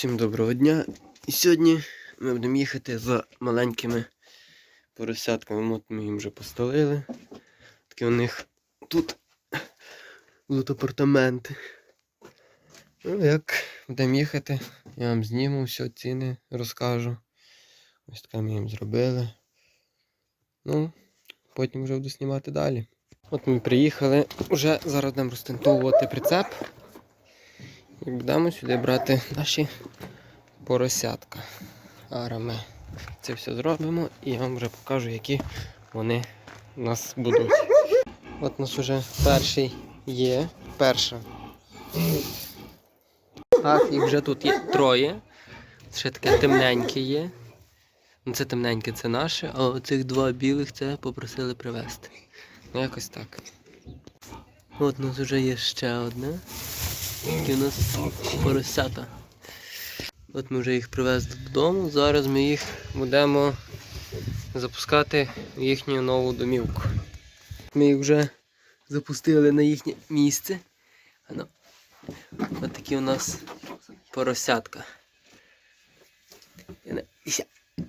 Всім доброго дня. І сьогодні ми будемо їхати за маленькими поросятками. От ми їм вже постелили. Такі у них тут будуть апартаменти. Ну, як будемо їхати, я вам зніму все ціни, розкажу. Ось таке ми їм зробили. Ну, потім вже буду знімати далі. От ми приїхали, вже зараз будемо розтентовувати прицеп. І будемо сюди брати наші поросятка. Зараз ми це все зробимо і я вам вже покажу, які вони у нас будуть. От у нас вже перший є. Перша. Так, їх вже тут є троє. Ще таке темненьке є. Ну це темненьке, це наше, а оцих два білих це попросили привезти. Ну якось так. От у нас вже є ще одне. Такі у нас поросята. От ми вже їх привезли додому. Зараз ми їх будемо запускати в їхню нову домівку. Ми їх вже запустили на їхнє місце. Ано. От такі у нас поросятка.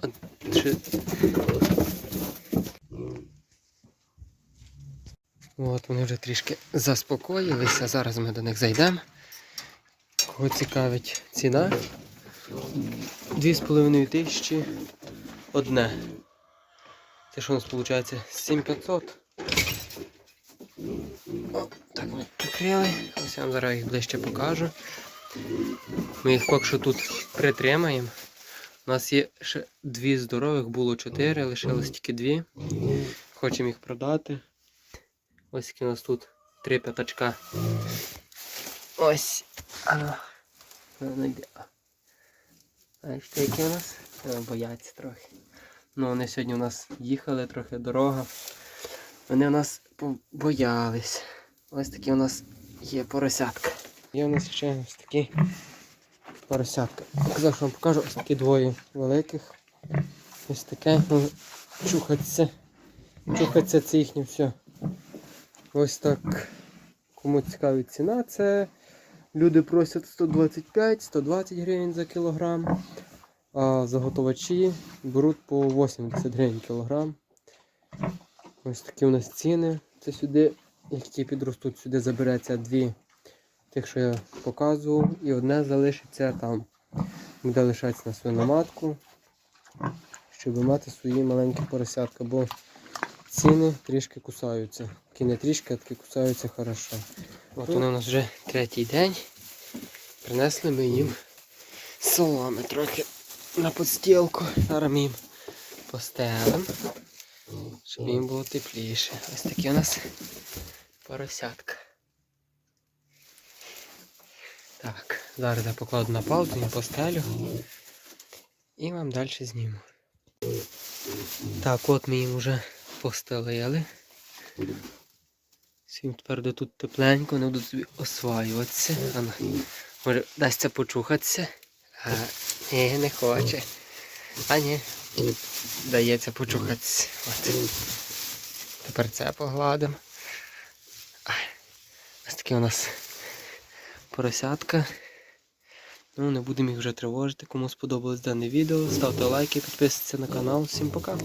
От, От вони вже трішки заспокоїлися. Зараз ми до них зайдемо. Кого цікавить ціна? 2,5 тисячі одне. Це що у нас виходить? 7500. О, так ми прикрили. Ось я вам зараз їх ближче покажу. Ми їх поки що тут притримаємо. У нас є ще дві здорових, було чотири, лишилось тільки дві. Хочемо їх продати. Ось які у нас тут три п'ятачка. Ось. А, ну, йде. Бачите, які у нас? Бояться трохи. Ну, вони сьогодні у нас їхали трохи дорога. Вони у нас боялись. Ось такі у нас є поросятка. Є у нас ще ось такі поросятка. Показав, що вам покажу ось такі двоє великих. Ось таке. ну, Чухаться. Чухаться це їхнє все. Ось так. Кому цікавить ціна, це люди просять 125-120 гривень за кілограм, а заготовачі беруть по 80 гривень кілограм. Ось такі у нас ціни. Це сюди, які підростуть, сюди забереться дві тих, що я показував, і одне залишиться там, буде лишатися на свиноматку, щоб мати свої маленькі поросятка, бо ціни трішки кусаються. Такі не трішки, а такі кусаються хорошо. От вони у нас вже третій день. Принесли ми їм соломи трохи на подстілку. Зараз ми їм постелимо, щоб їм було тепліше. Ось такі у нас поросятка. Так, зараз я покладу на паузу, їм постелю і вам далі зніму. Так, от ми їм вже постелили. Всім тепер де тут тепленько, вони будуть собі осваюватися. Ано, може дасться почухатися. А, ні, не хоче. А ні, дається почухатися. От. Тепер це погладимо. Ось такі у нас поросятка. Ну, не будемо їх вже тривожити. Кому сподобалось дане відео, ставте лайки, підписуйтесь на канал. Всім пока.